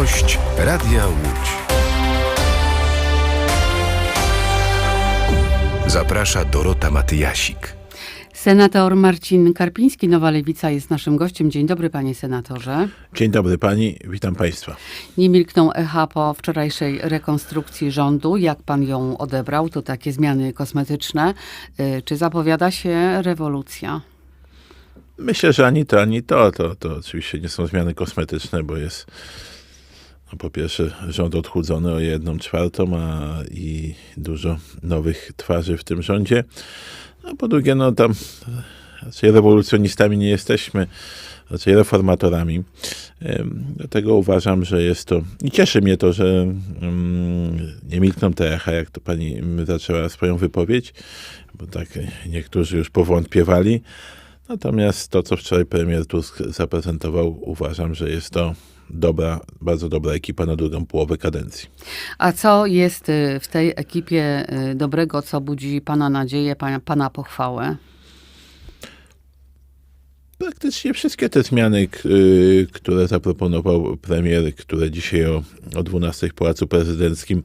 Gość Radia Łódź. Zaprasza Dorota Matyjasik. Senator Marcin Karpiński, Nowa Lewica jest naszym gościem. Dzień dobry panie senatorze. Dzień dobry pani, witam państwa. Nie milkną echa po wczorajszej rekonstrukcji rządu. Jak pan ją odebrał? To takie zmiany kosmetyczne. Y, Czy zapowiada się rewolucja? Myślę, że ani to, ani to. To, to oczywiście nie są zmiany kosmetyczne, bo jest po pierwsze rząd odchudzony o jedną czwartą, a i dużo nowych twarzy w tym rządzie. A po drugie, no tam raczej rewolucjonistami nie jesteśmy, raczej reformatorami. Dlatego uważam, że jest to. I cieszy mnie to, że nie milkną te echa, jak to pani zaczęła swoją wypowiedź, bo tak niektórzy już powątpiewali. Natomiast to, co wczoraj premier Tusk zaprezentował, uważam, że jest to dobra, bardzo dobra ekipa na drugą połowę kadencji. A co jest y, w tej ekipie y, dobrego, co budzi pana nadzieję, pana, pana pochwałę? Praktycznie wszystkie te zmiany, y, które zaproponował premier, które dzisiaj o, o 12 w Pałacu Prezydenckim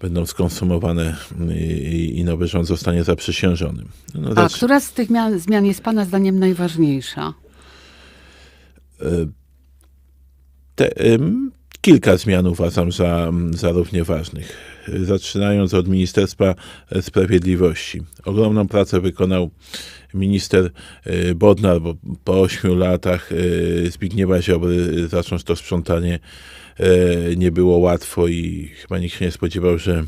będą skonsumowane i, i nowy rząd zostanie zaprzysiężony. No, A zacz- która z tych zmian, zmian jest pana zdaniem najważniejsza? Te, kilka zmian uważam za, za równie ważnych. Zaczynając od Ministerstwa Sprawiedliwości. Ogromną pracę wykonał minister y, Bodnar, bo po ośmiu latach y, Zbigniewa Ziobry zacząć to sprzątanie y, nie było łatwo i chyba nikt się nie spodziewał, że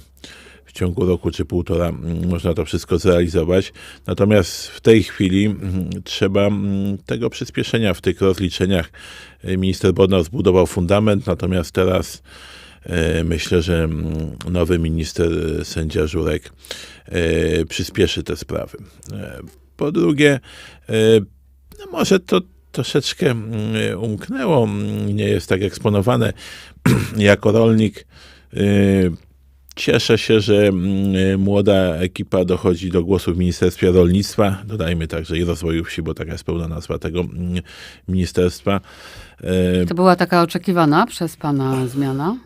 w ciągu roku czy półtora mm, można to wszystko zrealizować. Natomiast w tej chwili mm, trzeba mm, tego przyspieszenia w tych rozliczeniach. Y, Minister Bodnar zbudował fundament, natomiast teraz e, myślę, że nowy minister e, sędzia Żurek przyspieszy te sprawy. Po drugie, no może to troszeczkę umknęło, nie jest tak eksponowane. jako rolnik Cieszę się, że mm, młoda ekipa dochodzi do głosu w Ministerstwie Rolnictwa. Dodajmy także i rozwoju wsi, bo taka jest pełna nazwa tego mm, ministerstwa. E, To była taka oczekiwana przez pana zmiana?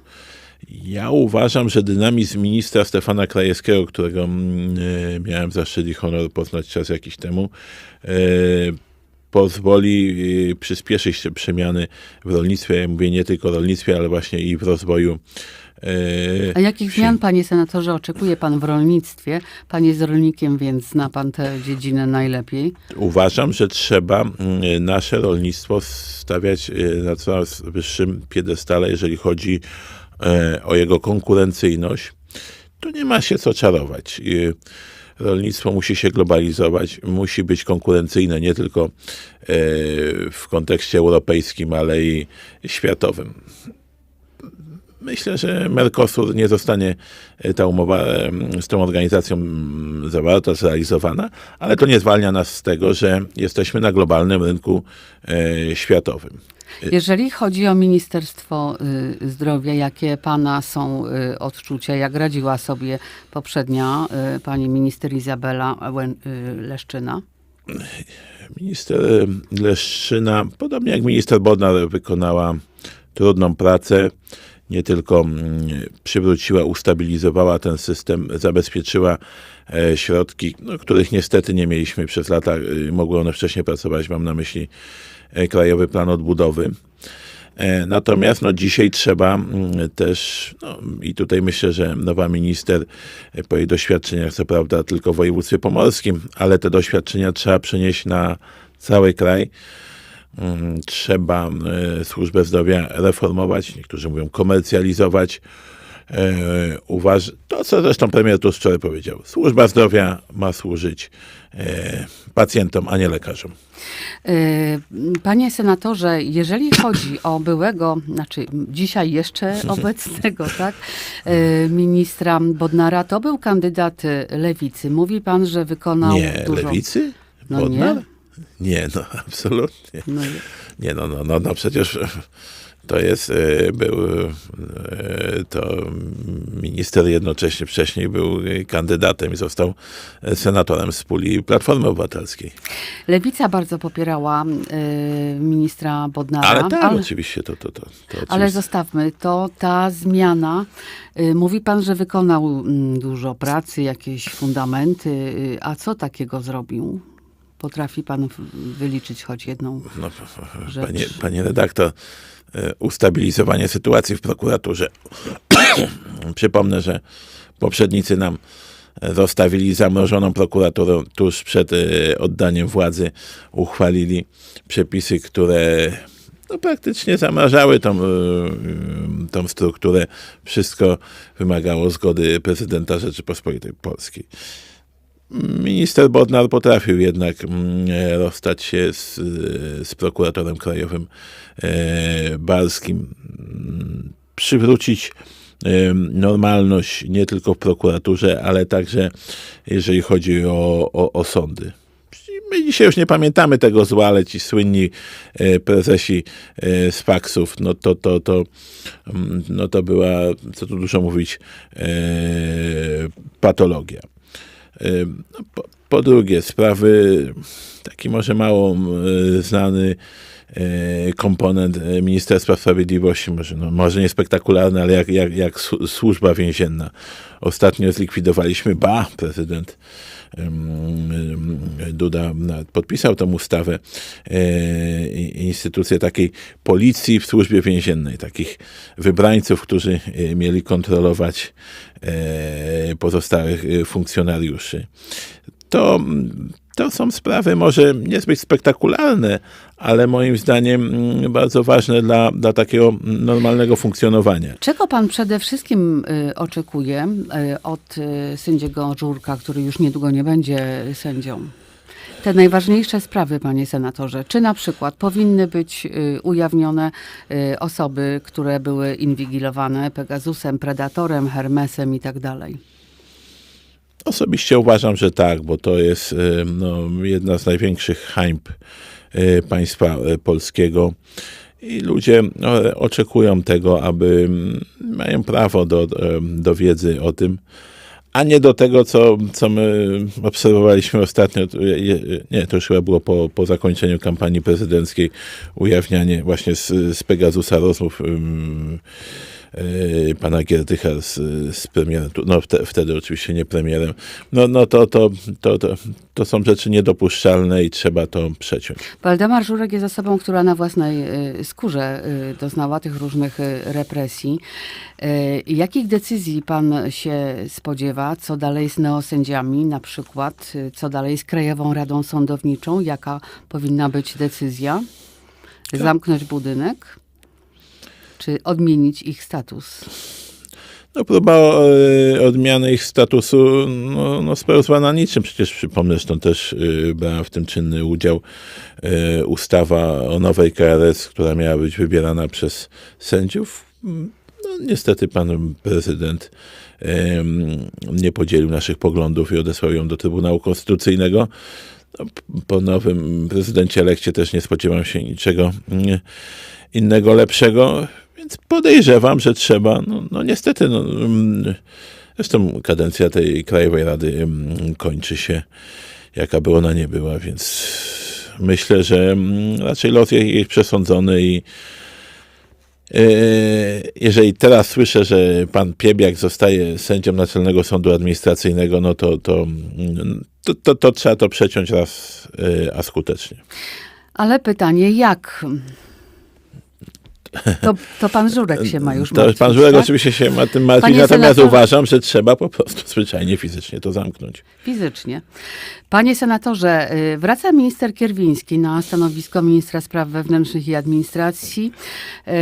Ja uważam, że dynamizm ministra Stefana Krajewskiego, którego mm, e, miałem zaszczyt i honor poznać czas jakiś temu, e, pozwoli e, przyspieszyć te przemiany w rolnictwie. Ja mówię nie tylko o rolnictwie, ale właśnie i w rozwoju. e, A jakich wsi. zmian, panie senatorze, oczekuje pan w rolnictwie? Pan jest rolnikiem, więc zna pan tę dziedzinę najlepiej. Uważam, że trzeba mm, nasze rolnictwo stawiać na coraz wyższym piedestale, jeżeli chodzi o jego konkurencyjność. Tu nie ma się co czarować. Rolnictwo musi się globalizować, musi być konkurencyjne nie tylko e, w kontekście europejskim, ale i światowym. Myślę, że Mercosur nie zostanie e, ta umowa em, z tą organizacją mm, zawarta, zrealizowana, ale to nie zwalnia nas z tego, że jesteśmy na globalnym rynku e, światowym. Jeżeli chodzi o Ministerstwo y, Zdrowia, jakie pana są y, odczucia? Jak radziła sobie poprzednia y, pani minister Izabela y, Leszczyna? Minister Leszczyna, podobnie jak minister Bodnar, wykonała trudną pracę. Nie tylko mm, przywróciła, ustabilizowała ten system, zabezpieczyła e, środki, no, których niestety nie mieliśmy przez lata. Mogły one wcześniej pracować, mam na myśli Krajowy Plan Odbudowy. E, Natomiast no, dzisiaj trzeba mm, też, no, i tutaj myślę, że nowa minister e, po jej doświadczeniach, co prawda tylko w województwie pomorskim, ale te doświadczenia trzeba przenieść na cały kraj. Mm, Trzeba e, służbę zdrowia reformować, niektórzy mówią komercjalizować. E, Uważ, to co zresztą premier tu wczoraj powiedział. Służba zdrowia ma służyć e, pacjentom, a nie lekarzom. Y, Panie senatorze, jeżeli chodzi o byłego, znaczy dzisiaj jeszcze obecnego, tak, y, ministra Bodnara, to był kandydat lewicy. Mówi pan, że wykonał Nie, dużo... lewicy? No Bodnar? nie. Nie, no absolutnie. No, Nie, no, no, no, no przecież to jest, e, był, e, to minister jednocześnie wcześniej był kandydatem i został senatorem z puli Platformy Obywatelskiej. Lewica bardzo popierała y, ministra Bodnara. Ale tak, ale, oczywiście, to, to, to, to ale oczywiście. zostawmy to. Ta zmiana, y, mówi pan, że wykonał mm, dużo pracy, jakieś fundamenty. A co takiego zrobił? Potrafi pan wyliczyć choć jedną? No, rzecz. panie, panie redaktor, e, ustabilizowanie sytuacji w prokuraturze. Przypomnę, że poprzednicy nam zostawili zamrożoną prokuraturę tuż przed e, oddaniem władzy. Uchwalili przepisy, które no, praktycznie zamrażały tą, e, tą strukturę. Wszystko wymagało zgody prezydenta Rzeczypospolitej Polskiej. Minister Bodnar potrafił jednak mm, rozstać się z, z prokuratorem krajowym e, Barskim, mm, przywrócić e, normalność nie tylko w prokuraturze, ale także jeżeli chodzi o, o, o sądy. My dzisiaj już nie pamiętamy tego zła, ale ci słynni e, prezesi z faksów, no to, to, to, mm, no to była, co tu dużo mówić, patologia. No, Po, po drugie, sprawy, taki może mało znany y, komponent y, Ministerstwa Sprawiedliwości, może, no, może nie spektakularny, ale jak, jak, jak służba więzienna. Ostatnio zlikwidowaliśmy, ba, prezydent Duda podpisał tę ustawę, e, instytucję takiej policji w służbie więziennej, takich wybrańców, którzy e, mieli kontrolować e, pozostałych funkcjonariuszy. To, to są sprawy może niezbyt spektakularne, ale moim zdaniem mm, bardzo ważne dla, dla takiego normalnego funkcjonowania. Czego pan przede wszystkim y, oczekuje y, od y, sędziego Żurka, który już niedługo nie będzie sędzią? Te najważniejsze sprawy, panie senatorze, czy na przykład powinny być ujawnione osoby, które były inwigilowane Pegasusem, Predatorem, Hermesem i tak dalej? Osobiście uważam, że tak, bo to jest e, no, jedna z największych hańb e, państwa e, polskiego. I ludzie no, oczekują tego, aby mają prawo do, do- wiedzy o tym, a nie do tego, co, co my obserwowaliśmy ostatnio. Nie, to już chyba było po, po zakończeniu kampanii prezydenckiej, ujawnianie właśnie z, z Pegasusa rozmów yy, pana Giertycha z, z premierem, no wte, wtedy oczywiście nie premierem, no, no to, to, to, to, to są rzeczy niedopuszczalne i trzeba to przeciąć. Waldemar Żurek jest osobą, która na własnej y, skórze y, doznała tych różnych y, represji. Jakich decyzji pan się spodziewa? Co dalej z neosędziami na przykład? Co dalej z Krajową Radą Sądowniczą? Jaka powinna być decyzja? Zamknąć budynek? Czy odmienić ich status? No próba e, odmiany ich statusu no, no spełzła na niczym. Przecież przypomnę, zresztą też brała w tym czynny udział e, ustawa o nowej KRS, która miała być wybierana przez sędziów. No, niestety pan prezydent em, nie podzielił naszych poglądów i odesłał ją do Trybunału Konstytucyjnego. No, po nowym prezydencie elekcie też nie spodziewam się niczego mm, innego lepszego, więc podejrzewam, że trzeba, no, no niestety, no, mm, zresztą kadencja tej Krajowej Rady mm, kończy się, jaka by ona nie była, więc myślę, że mm, raczej los jest przesądzony i e, jeżeli teraz słyszę, że pan Piebiak zostaje sędzią Naczelnego Sądu Administracyjnego, no to, to, to, to, to trzeba to przeciąć raz, e, a skutecznie. Ale pytanie, jak? To, to pan Żurek się ma już To martwić, pan Żurek tak? oczywiście się ma tym martwi, Panie natomiast senatorze- uważam, że trzeba po prostu zwyczajnie fizycznie to zamknąć. Fizycznie. Panie senatorze, y, wraca minister Kierwiński na stanowisko ministra spraw wewnętrznych i administracji. Y,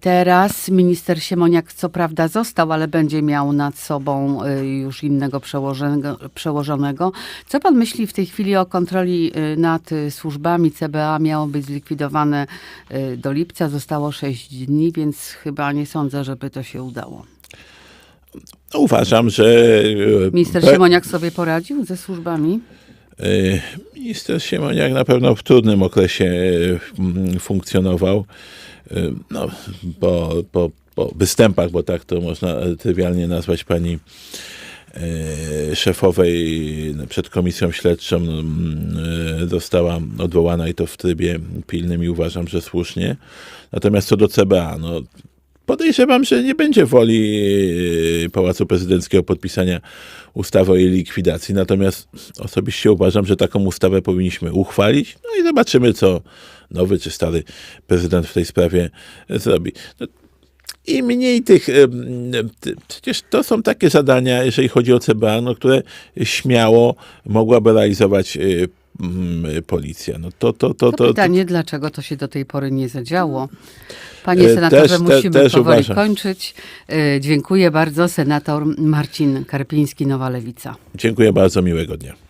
Teraz minister Siemoniak co prawda został, ale będzie miał nad sobą y, już innego przełożonego. przełożonego. Co pan myśli w tej chwili o kontroli nad służbami? CBA miało być zlikwidowane do lipca, zostało 6 dni, więc chyba nie sądzę, żeby to się udało. Uważam, że... e, Minister Siemoniak sobie poradził ze służbami? Y, Minister Siemoniak na pewno w trudnym okresie mm, funkcjonował. No, po, po, po występach, bo tak to można trywialnie nazwać pani szefowej przed komisją śledczą mm, y, została odwołana i to w trybie pilnym i uważam, że słusznie. Natomiast co do CBA, no podejrzewam, że nie będzie woli y, Pałacu Prezydenckiego podpisania ustawy o jej likwidacji. Natomiast osobiście uważam, że taką ustawę powinniśmy uchwalić. No i zobaczymy, co nowy czy stary prezydent w tej sprawie zrobi. No, i mniej tych. Przecież to są takie zadania, jeżeli chodzi o CBA, no, które śmiało mogłaby realizować y, mm, policja. No to, to, to, To, pytanie, dlaczego to się do tej pory nie zadziało? Panie E, senatorze, musimy powoli kończyć. E, Dziękuję bardzo. Senator Marcin Karpiński, Nowa Lewica. Dziękuję bardzo, miłego dnia.